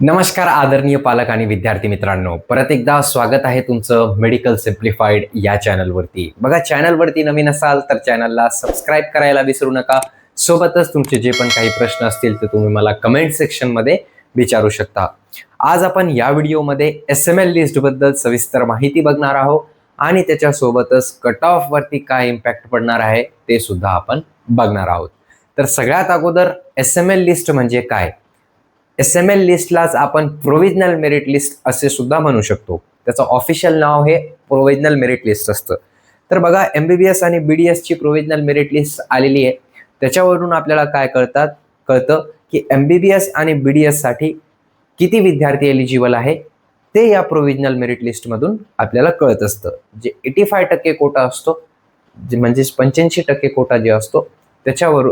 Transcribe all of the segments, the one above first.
नमस्कार आदरणीय पालक आणि विद्यार्थी मित्रांनो. परत एकदा स्वागत आहे तुमचं मेडिकल सिम्प्लिफाईड या चॅनलवरती बघा चॅनलवरती नवीन असाल तर चॅनलला सबस्क्राईब करायला विसरू नका. सोबतच तुमचे जे पण काही प्रश्न असतील ते तुम्ही मला कमेंट सेक्शनमध्ये विचारू शकता. आज आपण या व्हिडिओमध्ये एस एम एल लिस्टबद्दल सविस्तर माहिती बघणार आहोत आणि त्याच्यासोबतच कट ऑफवरती काय इम्पॅक्ट पडणार आहे ते सुद्धा आपण बघणार आहोत. तर सगळ्यात अगोदर एस एम एल लिस्ट म्हणजे काय? एस एम एल लिस्टलाच आपण प्रोव्हिजनल मेरिट लिस्ट असे सुद्धा म्हणू शकतो. त्याचं ऑफिशियल नाव हे प्रोव्हिजनल मेरिट लिस्ट असतं. तर बघा एम बी बी एस आणि बी डी एसची प्रोव्हिजनल मेरिट लिस्ट आलेली आहे. त्याच्यावरून आपल्याला काय कळतात? कळतं की एम बी बी एस आणि बी डी एससाठी किती विद्यार्थी एलिजिबल आहे? ते या प्रोव्हिजनल मेरिट लिस्टमधून आपल्याला कळत असतं. जे एटी फाय टक्के कोटा असतो जे म्हणजेच पंच्याऐंशी टक्के कोटा जे असतो त्याच्यावर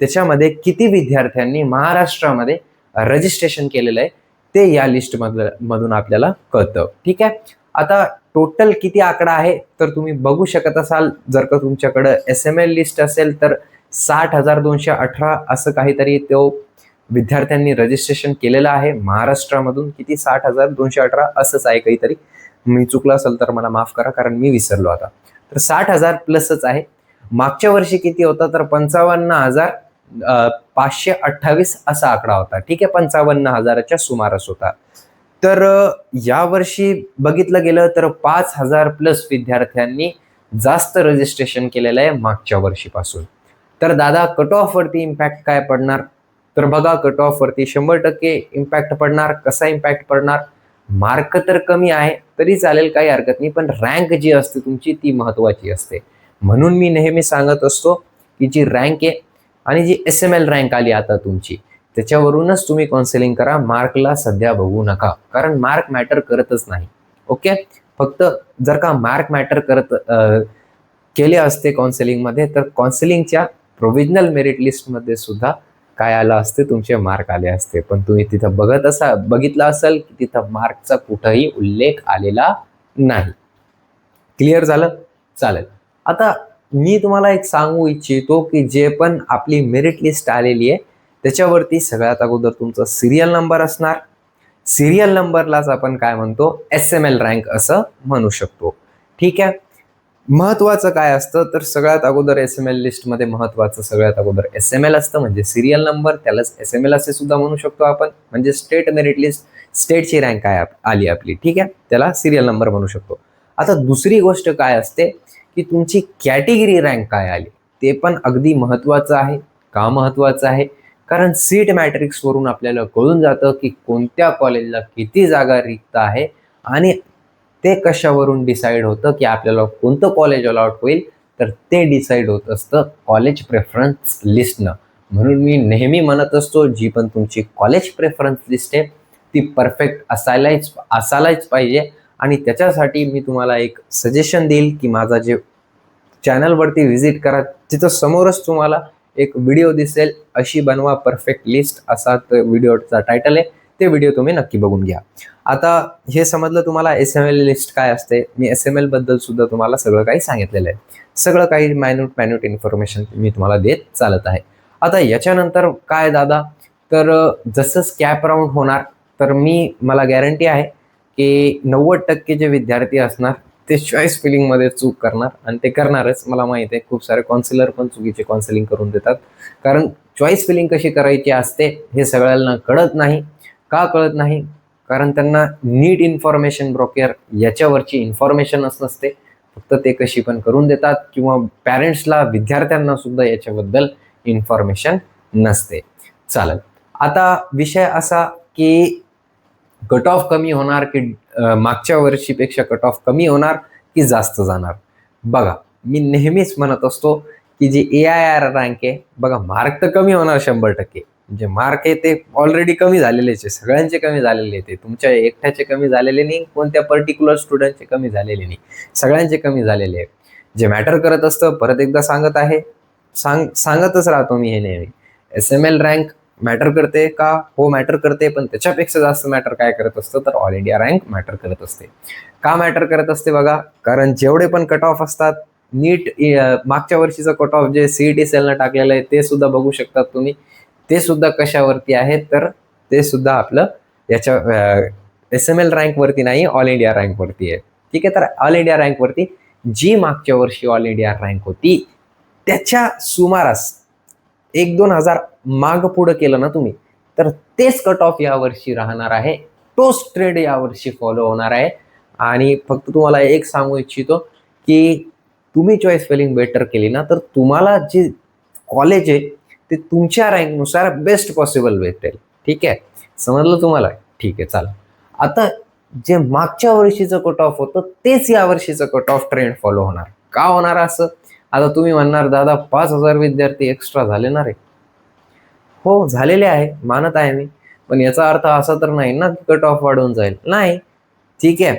त्याच्यामध्ये किती विद्यार्थ्यांनी महाराष्ट्रामध्ये रजिस्ट्रेशन केलेलं आहे ते या लिस्ट मधून आपल्याला कळतं. ठीक आहे? आता टोटल किती आकडा आहे तर तुम्ही बघू शकत असाल जर का तुमच्याकडं एस एम एल लिस्ट असेल तर साठ हजार दोनशे अठरा असं काहीतरी तो विद्यार्थ्यांनी रजिस्ट्रेशन केलेलं आहे. महाराष्ट्रामधून किती? साठ हजार दोनशे अठरा असंच आहे काहीतरी. मी चुकलं असेल तर मला माफ करा कारण मी विसरलो आता. तर साठ हजार प्लसच आहे. मागच्या वर्षी किती होता? तर पंचावन्न हजार. पाचशे अठ्ठावीस असा आकडा होता. ठीक आहे पंचावन्न हजाराच्या सुमारास होता. तर या यावर्षी बघितलं गेलं तर पाच हजार प्लस विद्यार्थ्यांनी जास्त रजिस्ट्रेशन केलेलं आहे मागच्या वर्षीपासून. तर दादा कट ऑफवरती इम्पॅक्ट काय पडणार? तर बघा कट ऑफवरती शंभर टक्के इम्पॅक्ट पडणार. कसा इम्पॅक्ट पडणार? मार्क तर कमी आहे तरी चालेल काही हरकत नाही पण रँक जी असते तुमची ती महत्वाची असते. म्हणून मी नेहमी सांगत असतो की जी रँक आहे आणि जी एस एम एल रँक आली आता तुमची त्याच्यावरूनच तुम्ही काउन्सिलिंग करा. मार्कला सध्या बघू नका. कारण मार्क मॅटर करतच नाही. ओके फक्त जर का मार्क मॅटर करत केले असते काउन्सिलिंगमध्ये तर काउन्सिलिंगच्या प्रोव्हिजनल मेरिट लिस्टमध्ये सुद्धा काय आलं असते तुमचे मार्क आले असते. पण तुम्ही तिथं बघत असा बघितलं असाल की तिथं मार्कचा कुठंही उल्लेख आलेला नाही. क्लिअर झालं? चालेल. आता मी तुम्हाला एक सांगू इच्छितो की जे पण आपली मेरिट लिस्ट आलेली आहे त्याच्यावरती सगळ्यात अगोदर तुमचा सिरियल नंबर असणार. सिरियल नंबरलाच आपण काय म्हणतो? एस एम एल रँक असं म्हणू शकतो. ठीक आहे? महत्वाचं काय असतं? तर सगळ्यात अगोदर एस एम एल लिस्टमध्ये महत्वाचं सगळ्यात अगोदर एस एम एल असतं म्हणजे सिरियल नंबर त्यालाच एस एम एल असे सुद्धा म्हणू शकतो आपण. म्हणजे स्टेट मेरिट लिस्ट स्टेटची रँक काय आली आपली. ठीक आहे? त्याला सिरियल नंबर म्हणू शकतो. आता दुसरी गोष्ट काय असते? की तुमची कॅटेगरी रँक काय आली? ते पण अगदी महत्त्वाचं आहे का महत्त्वाचं आहे? कारण सीट मॅट्रिक्सवरून आपल्याला कळून जातं की कोणत्या कॉलेजला किती जागा रिक्त आहे आणि ते कशावरून डिसाईड होतं की आपल्याला कोणतं कॉलेज अलॉट होईल? तर ते डिसाईड होत असतं कॉलेज प्रेफरन्स लिस्टनं म्हणून मी नेहमी म्हणत असतो जी पण तुमची कॉलेज प्रेफरन्स लिस्ट आहे ती परफेक्ट असायलाच असायलाच पाहिजे. आणि त्याच्यासाठी मी तुम्हाला एक सजेशन देईल की माझा जे चॅनलवरती व्हिजिट करा तिथं समोरच तुम्हाला एक व्हिडिओ दिसेल. अशी बनवा परफेक्ट लिस्ट असा व्हिडिओचा टायटल आहे. ते व्हिडिओ तुम्ही नक्की बघून घ्या. आता हे समजलं तुम्हाला एस एम एल लिस्ट काय असते? मी एस एम एलबद्दल सुद्धा तुम्हाला सगळं काही सांगितलेलं आहे. सगळं काही मायन्यूट मायन्यूट इन्फॉर्मेशन मी तुम्हाला देत चालत आहे. आता याच्यानंतर काय दादा? तर जसं स्कॅप राऊंड होणार तर मी मला गॅरंटी आहे की नव्वद टक्के जे विद्यार्थी असणार ते चॉईस फिलिंगमध्ये चूक करणार आणि ते करणारच. मला माहीत आहे खूप सारे कॉन्सिलर पण चुकीचे कॉन्सिलिंग करून देतात. कारण चॉईस फिलिंग कशी करायची असते हे सगळ्यांना कळत नाही. का कळत नाही? कारण त्यांना नीट इन्फॉर्मेशन ब्रोकर याच्यावरची इन्फॉर्मेशनच नसते. फक्त ते कशी पण करून देतात किंवा पॅरेंट्सला विद्यार्थ्यांना सुद्धा याच्याबद्दल इन्फॉर्मेशन नसते. चालेल. आता विषय असा की कट ऑफ कमी होणार की मागच्या वर्षीपेक्षा कट ऑफ कमी होणार की जास्त जाणार? बघा मी नेहमीच म्हणत असतो की जे ए आय आर रँक आहे बघा मार्क तर कमी होणार शंभर टक्के. जे मार्क आहे ते ऑलरेडी कमी झालेलेच आहे सगळ्यांचे कमी झालेले ते तुमच्या एकट्याचे कमी झालेले नाही कोणत्या पर्टिक्युलर स्टुडंटचे कमी झालेले नाही. सगळ्यांचे कमी झालेले आहे जे मॅटर करत असतं परत एकदा सांगत आहे. सांग सांगतच राहतो मी हे नेहमी. S M L rank matter करते का? हो मॅटर करते पण त्याच्यापेक्षा जास्त मॅटर काय करत असतं? तर ऑल इंडिया रँक मॅटर करत असते. का मॅटर करत असते बघा? कारण जेवढे पण कट ऑफ असतात नीट मागच्या वर्षीचं कट ऑफ जे सीईटी सेलनं टाकलेलं आहे ते सुद्धा बघू शकतात तुम्ही. ते सुद्धा कशावरती आहे? तर ते सुद्धा आपलं याच्या एस एम एल रँकवरती नाही ऑल इंडिया रँकवरती आहे. ठीक आहे? तर ऑल इंडिया रँकवरती जी मागच्या वर्षी ऑल इंडिया रँक होती त्याच्या सुमारास एक दोन हजार माग पुढं केलं ना तुम्ही तर तेच कट ऑफ यावर्षी राहणार आहे. तोच ट्रेड यावर्षी फॉलो होणार आहे. आणि फक्त तुम्हाला एक सांगू इच्छितो की तुम्ही चॉईस फेलिंग बेटर केली ना तर तुम्हाला जे कॉलेज आहे ते तुमच्या रँकनुसार बेस्ट पॉसिबल भेटेल. ठीक आहे? समजलं तुम्हाला? ठीक आहे चालेल. आता जे मागच्या वर्षीचं कट ऑफ होतं तेच या वर्षीचं कट ऑफ ट्रेंड फॉलो होणार. का होणार असं? आता तुम्ही म्हणणार दादा पाच हजार विद्यार्थी एक्स्ट्रा झाले ना रे. हो झालेले आहे मानत आहे मी. पण याचा अर्थ असा तर नाही ना कट ऑफ वाढून जाईल. नाही. ठीक आहे.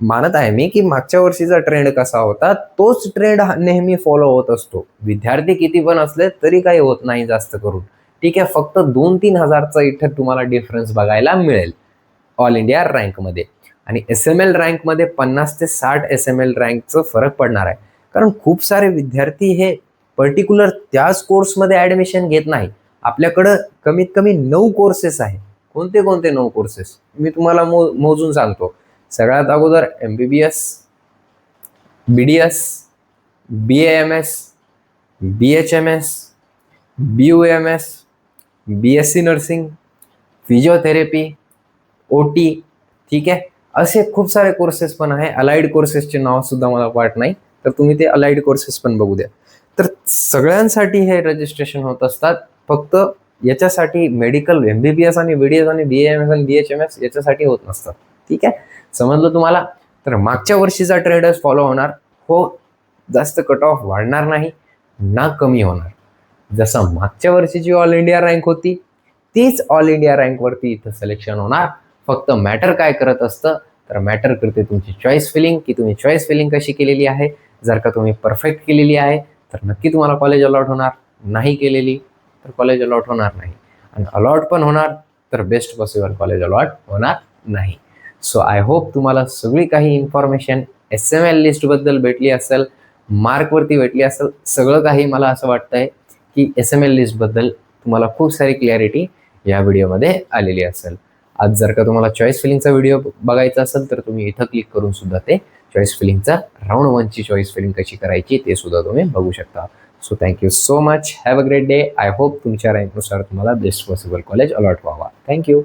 मानत आहे मी की मागच्या वर्षीचा ट्रेंड कसा होता तोच ट्रेंड नेहमी फॉलो होत असतो. विद्यार्थी किती पण असले तरी काही होत नाही जास्त करून. ठीक आहे फक्त दोन तीन हजारचा इथं तुम्हाला डिफरन्स बघायला मिळेल. ऑल इंडिया रँकमध्ये आणि एस एम एल रँकमध्ये पन्नास ते साठ एस एम एल रँकचं फरक पडणार आहे. कारण खूप सारे विद्यार्थी हे पर्टिक्युलर त्याच कोर्समध्ये ॲडमिशन घेत नाही आपल्याकडं कमीत कमी नऊ कोर्सेस आहे कोणते कोणते नऊ कोर्सेस मी तुम्हाला मो मोजून सांगतो. सगळ्यात अगोदर M B B S B D S B M S B H M S B U M S B S C nursing physiotherapy O T ठीक आहे? असे खूप सारे कोर्सेस पण आहे. अलाइड कोर्सेसचे नावसुद्धा मला वाट नाही. तर तुम्ही ते अलाइड कोर्सेस पण बघू द्या तर सगळ्यांसाठी हे रजिस्ट्रेशन होत असतात. फक्त याच्यासाठी medical M B B S आणि बी डी एस आणि बी एम एस आणि बी एच एम एस याच्यासाठी होत नसतात. ठीक आहे? समजलं तुम्हाला? तर मागच्या वर्षीचा ट्रेडर्स फॉलो होणार. हो जास्त कट ऑफ वाढणार नाही ना कमी होणार. जसं मागच्या वर्षीची ऑल इंडिया रँक होती तीच ऑल इंडिया रँकवरती इथं सिलेक्शन होणार. फक्त मॅटर काय करत असतं? तर मॅटर करते तुमची चॉईस फिलिंग की तुम्ही चॉईस फिलिंग कशी केलेली आहे? जर का तुम्ही परफेक्ट केलेली आहे तर नक्की तुम्हाला कॉलेज अलॉट होणार नाही केलेली तर कॉलेज अलॉट होणार नाही. आणि अलॉट पण होणार तर बेस्ट पॉसिबल कॉलेज अलॉट होणार नाही. सो आय होप तुम्हाला सगळी काही इन्फॉर्मेशन एस एम एल लिस्टबद्दल भेटली असेल मार्कवरती भेटली असेल सगळं काही मला असं वाटतंय की एस एम एल लिस्टबद्दल तुम्हाला खूप सारी क्लॅरिटी या व्हिडिओमध्ये आलेली असेल. आज जर का तुम्हाला चॉईस फिलिंगचा व्हिडिओ बघायचा असेल तर तुम्ही इथं क्लिक करून सुद्धा ते चॉईस फिलिंगचा राऊंड वनची चॉईस फिलिंग कशी करायची ते सुद्धा तुम्ही बघू शकता. So thank you so much have a great day I hope तुमच्या रँकनुसार तुम्हाला बेस्ट पॉसिबल कॉलेज अलॉट व्हावा. Thank you